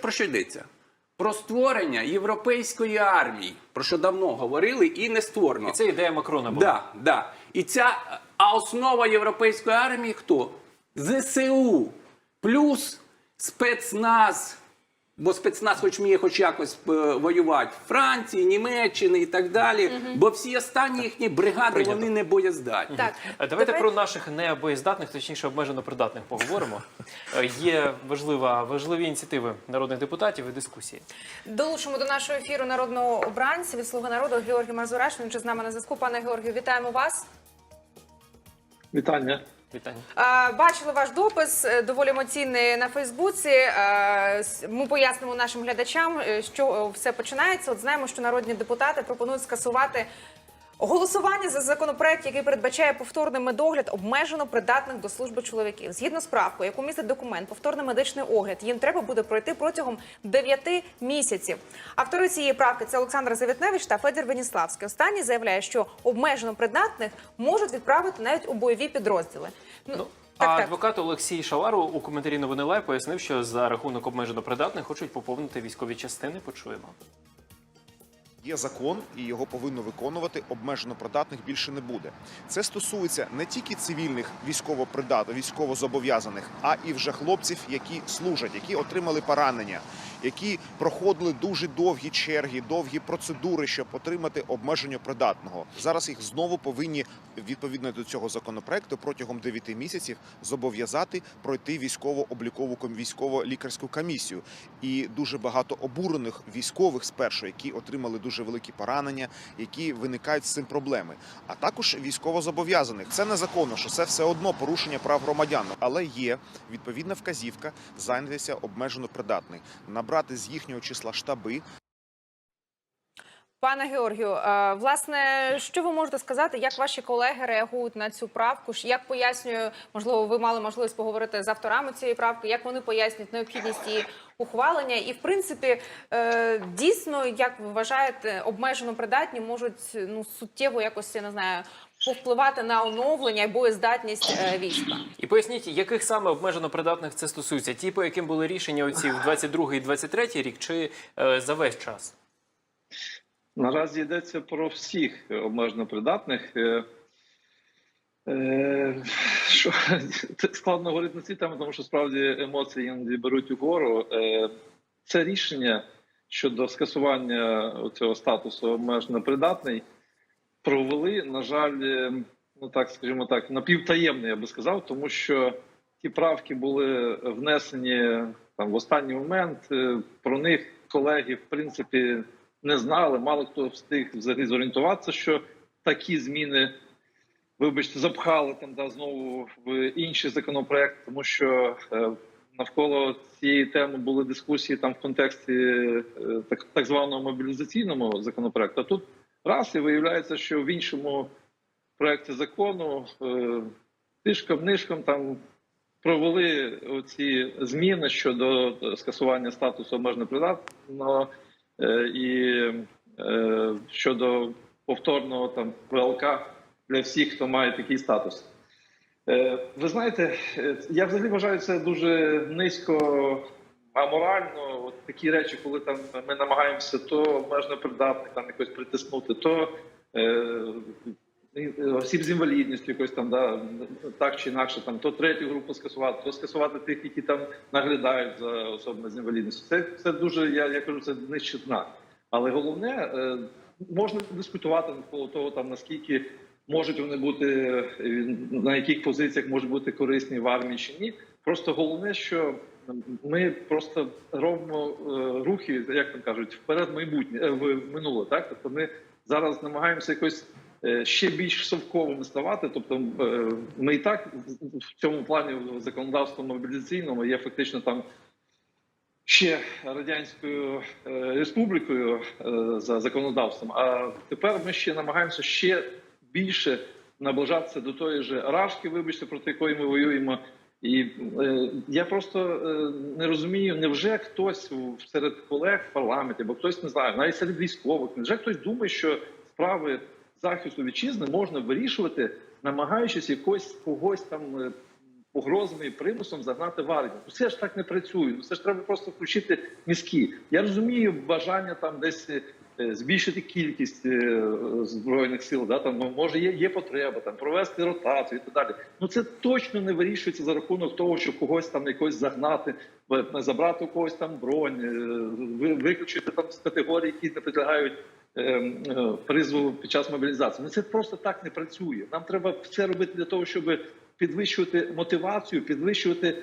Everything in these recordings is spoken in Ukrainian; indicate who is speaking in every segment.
Speaker 1: Про що йдеться? Про створення європейської армії, про що давно говорили і не створено.
Speaker 2: І це ідея Макрона була.
Speaker 1: Да, да. І ця а основа європейської армії хто? ЗСУ плюс спецназ. Бо спецназ хоч вміє хоч якось е, воювати Франції, Німеччини і так далі. Бо всі останні їхні бригади
Speaker 2: Прийнято.
Speaker 1: вони не боєздатні.
Speaker 3: Так,
Speaker 2: Е, Давайте
Speaker 3: тепер-
Speaker 2: про наших небоєздатних, точніше обмежено придатних поговоримо. Е, Є важлива, важливі ініціативи народних депутатів і дискусії.
Speaker 3: Долучимо до нашого ефіру народного обранця від слуги народу Георгій Мазураш. Він вже з нами на зв'язку. Пане Георгію, вітаємо вас.
Speaker 4: Вітання.
Speaker 2: Вітання.
Speaker 3: Е, Бачили ваш допис е, доволі емоційний на Фейсбуці. Ми пояснимо нашим глядачам, е, що е, все починається. От знаємо, що народні депутати пропонують скасувати голосування за законопроект, який передбачає повторний медогляд обмежено придатних до служби чоловіків. Згідно з правкою, яку містить документ, повторний медичний огляд їм треба буде пройти протягом 9 місяців. Автори цієї правки це Олександр Завітневич та Федір Веніславський. Останній заявляє, що обмежено придатних можуть відправити навіть у бойові підрозділи.
Speaker 2: Ну,
Speaker 3: так,
Speaker 2: а
Speaker 3: так.
Speaker 2: адвокат Олексій Шалару у коментарі новини Лайв пояснив, що за рахунок обмежено придатних хочуть поповнити військові частини. Почуємо.
Speaker 5: Є закон, і його повинно виконувати. Обмежено придатних більше не буде. Це стосується не тільки цивільних військово-зобов'язаних, а і вже хлопців, які служать, які отримали поранення, які проходили дуже довгі черги, довгі процедури, щоб отримати обмеження придатного. Зараз їх знову повинні відповідно до цього законопроекту протягом 9 місяців зобов'язати пройти військово-облікову військово-лікарську комісію. І дуже багато обурених військових спершу, які отримали дуже великі поранення, які виникають з цим проблеми. А також військовозобов'язаних. Це незаконно, що це все одно порушення прав громадян, але є відповідна вказівка зайнятися обмежено придатний, набрати з їхнього числа штаби,
Speaker 3: Пане Георгію, е, власне, що ви можете сказати, як ваші колеги реагують на цю правку? Як пояснює, можливо, ви мали можливість поговорити з авторами цієї правки, як вони пояснюють необхідність її ухвалення? І, в принципі, е, дійсно, як ви вважаєте, обмежено придатні можуть ну суттєво якось я не знаю повпливати на оновлення і боєздатність е, війська?
Speaker 2: І поясніть, яких саме обмежено придатних це стосується? Ті, по яким були рішення оці в 22 і 23 рік, чи е, за весь час?
Speaker 4: Наразі йдеться про всіх обмежено придатних. Е, е, Що складно говорити на ці теми, тому що справді емоції іноді беруть угору. Е, Це рішення щодо скасування цього статусу обмежено придатний провели, на жаль, е, ну так скажімо так, напівтаємно, я би сказав, тому що ті правки були внесені там в останній момент. е, Про них колеги, в принципі, не знали. Мало хто встиг взагалі зорієнтуватися, що такі зміни, вибачте, запхали там да, знову в інший законопроект, тому що е, навколо цієї теми були дискусії там в контексті так, так званого мобілізаційному законопроекту. А тут раз і виявляється, що в іншому проекті закону е, тишком нишком там провели оці зміни щодо скасування статусу обмежено придатного е, і е, щодо повторного там ВЛК для всіх, хто має такий статус. Ви знаєте, я взагалі вважаю це дуже низько аморально. От такі речі, коли там ми намагаємося то обмежено придатних там якось притиснути, то е, осіб з інвалідністю якось там да так чи інакше, там то третю групу скасувати, то скасувати тих, які там наглядають за особами з інвалідністю. Це це дуже я, я кажу, це нижче. Але головне е, можна дискутувати навколо того, там наскільки можуть вони бути е, на яких позиціях можуть бути корисні в армії чи ні. Просто головне, що ми просто робимо е, рухи, як там кажуть, вперед майбутнє е, в минуле. Так, тобто ми зараз намагаємося якось е, ще більш совковими ставати. Тобто, ми і так в- цьому плані в законодавстві мобілізаційному є фактично там. Ще радянською республікою за законодавством. А тепер ми ще намагаємося ще більше наближатися до тої ж рашки, вибачте, проти якої ми воюємо. І е, я просто е, не розумію, невже хтось серед колег в парламенті, або хтось не знаю, навіть серед військових, невже хтось думає, що справи захисту вітчизни можна вирішувати, намагаючись якось когось там е, погрозами і примусом загнати в армію. Ну це ж так не працює. Ну це ж треба просто включити мізки. Я розумію бажання там десь. Е, Збільшити кількість е, збройних сил, да там ну, може є, є потреба там провести ротацію і так далі. Ну це точно не вирішується за рахунок того, що когось там якось загнати, е, забрати у когось там бронь, виключити там з категорії, які не підлягають призову під час мобілізації. Ну це просто так не працює. Нам треба все робити для того, щоб підвищувати мотивацію, підвищувати.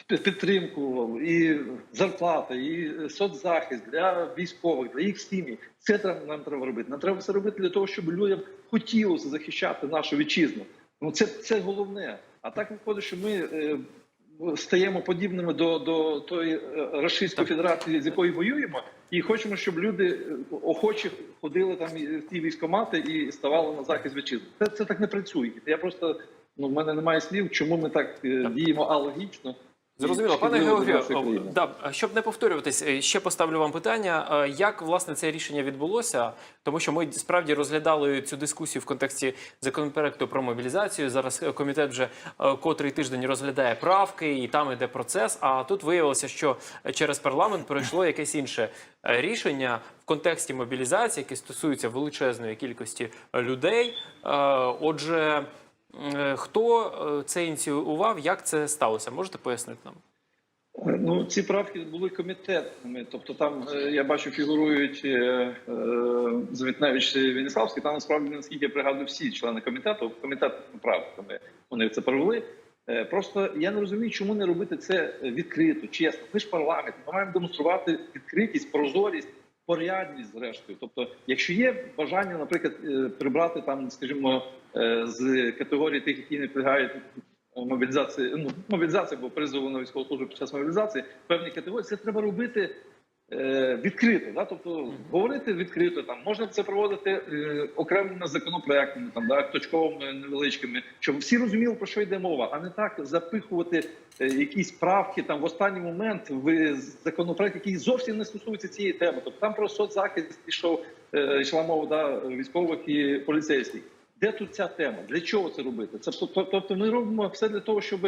Speaker 4: Е, під- Підтримку і зарплата, і соцзахист для військових, для їх сім'ї. Це треба нам треба робити. Нам треба все робити для того, щоб людям хотілося захищати нашу вітчизну. Ну це, це головне. А так виходить, що ми е, стаємо подібними до, до тої е, Російської Федерації, з якою воюємо, і хочемо, щоб люди е, охочі ходили там і в ті військомати і ставали на захист вітчизни. Це, це так не працює. Я просто ну в мене немає слів, чому ми так е, діємо алогічно.
Speaker 2: Зрозуміло, пане Георгію, да, щоб не повторюватись, е, ще поставлю вам питання. е, Як власне це рішення відбулося? Тому що ми справді розглядали цю дискусію в контексті законопроекту про мобілізацію. Зараз е, комітет вже котрий тиждень розглядає правки, і там іде процес. А тут виявилося, що через парламент пройшло якесь інше рішення в контексті мобілізації, яке стосується величезної кількості людей. Отже. Е, Хто е, це ініціював? Як це сталося? Можете пояснити нам?
Speaker 4: Ну, ці правки були комітетними. Тобто, там е, я бачу, фігурують е, е, Завітневич Веніславський. Там насправді наскільки я пригадую, всі члени комітету комітет правками вони це провели. Е, Просто я не розумію, чому не робити це відкрито, чесно. Ми ж парламент, ми маємо демонструвати відкритість, прозорість, порядність, зрештою. Тобто, якщо є бажання, наприклад, е, прибрати там, скажімо, е, з категорії тих, які не підлягають мобілізації, ну мобілізації, бо призову на військову службу під час мобілізації певні категорії, це треба робити. Е, Відкрито, да, тобто говорити відкрито, там можна це проводити е, окремими законопроектами, там да точковими невеличкими, щоб всі розуміли про що йде мова, а не так запихувати е, якісь правки там в останній момент в законопроект, який зовсім не стосується цієї теми. Тобто там про соцзахист пішов е, йшла мова да, військових і поліцейських. Де тут ця тема? Для чого це робити? Це тобто, ми робимо все для того, щоб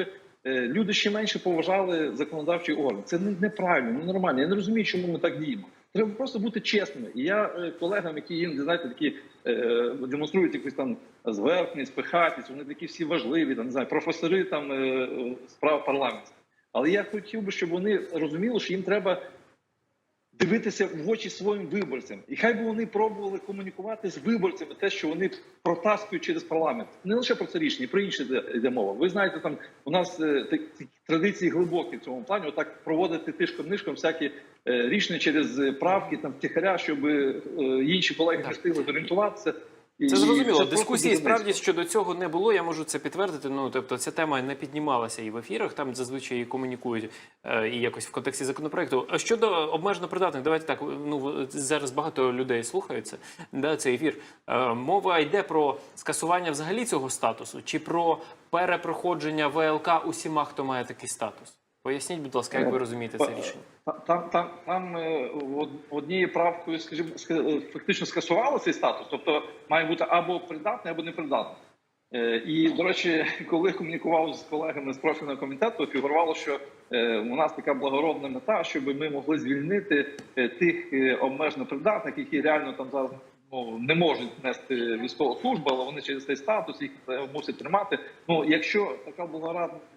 Speaker 4: люди ще менше поважали законодавчий орган. Це неправильно, не нормально. Я не розумію, чому ми так діємо. Треба просто бути чесними. І я е, колегам, які іноді, знаєте, такі е, демонструють якусь там зверхність, пихатість, вони такі всі важливі, там не знаю, професори там е, е, справ парламенту. Але я хотів би, щоб вони розуміли, що їм треба дивитися в очі своїм виборцям, і хай би вони пробували комунікувати з виборцями те, що вони протаскують через парламент. Не лише про це рішення, про інше йде, мова. Ви знаєте, там у нас е, такі традиції глибокі в цьому плані. Отак проводити тишком нишком всякі е, рішення через е, правки, там втіхаря, щоб інші колеги не встигли зорієнтуватися.
Speaker 2: Це зрозуміло. Дискусії справді щодо цього не було. Я можу це підтвердити. Ну тобто, ця тема не піднімалася і в ефірах. Там зазвичай і комунікують е, і якось в контексті законопроекту. А щодо обмежено придатних, давайте так. Ну зараз багато людей слухаються. Да, цей ефір. Е, мова йде про скасування взагалі цього статусу, чи про перепроходження ВЛК усіма, хто має такий статус. Поясніть, будь ласка, як ви розумієте це рішення?
Speaker 4: Там, там, там е, однією правкою, скажімо, ска- е, фактично скасували цей статус, тобто має бути або придатний, або непридатний. Е, І, до речі, коли комунікував з колегами з профільного комітету, фігурувало, що е, у нас така благородна мета, щоб ми могли звільнити е, тих е, обмежено придатних, які реально там зараз ну, не можуть нести військову службу, але вони через цей статус їх е, мусять тримати. Ну, якщо така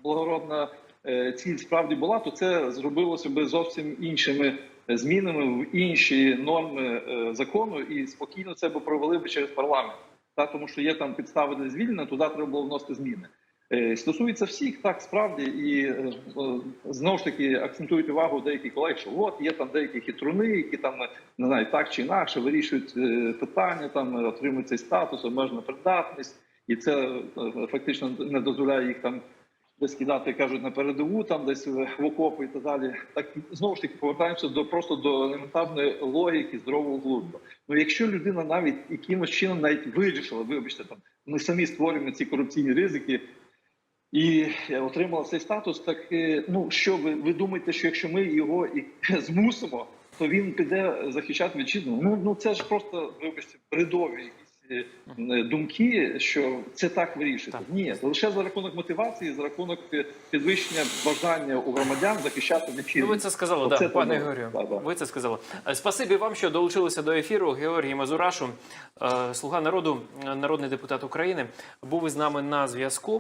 Speaker 4: благородна, е, ціль справді була, то це зробилося би зовсім іншими змінами в інші норми е, закону, і спокійно це би провели би через парламент. Та тому, що є там підстави для звільнення, туди треба було вносити зміни. Е, Стосується всіх, так справді, і е, е, знову ж таки акцентують увагу деякі колеги, що от є там деякі хитруни, які там не знаю, так чи інакше вирішують питання, там отримують цей статус, обмежена придатність, і це фактично не дозволяє їх там десь кидати, кажуть, на передову, там десь в окопи і так далі. Так знову ж таки повертаємося до просто до елементарної логіки, здорового глузду. Ну якщо людина навіть якимось чином навіть вирішила, вибачте, там ми самі створюємо ці корупційні ризики. І отримала цей статус. Так е, ну що ви, ви думаєте, що якщо ми його і змусимо, то він піде захищати вітчизну? Ну ну це ж просто вибачте, бредові якісь е, думки, що це так вирішити.
Speaker 2: Так.
Speaker 4: Ні, лише за рахунок мотивації, за рахунок е, підвищення бажання у громадян захищати
Speaker 2: Ну, ви це сказали, да, пане
Speaker 4: треба.
Speaker 2: Георгію.
Speaker 4: Да, да.
Speaker 2: Ви це сказали. Е, Спасибі вам, що долучилися до ефіру. Георгій Мазурашу, е, слуга народу, е, народний депутат України, був із нами на зв'язку.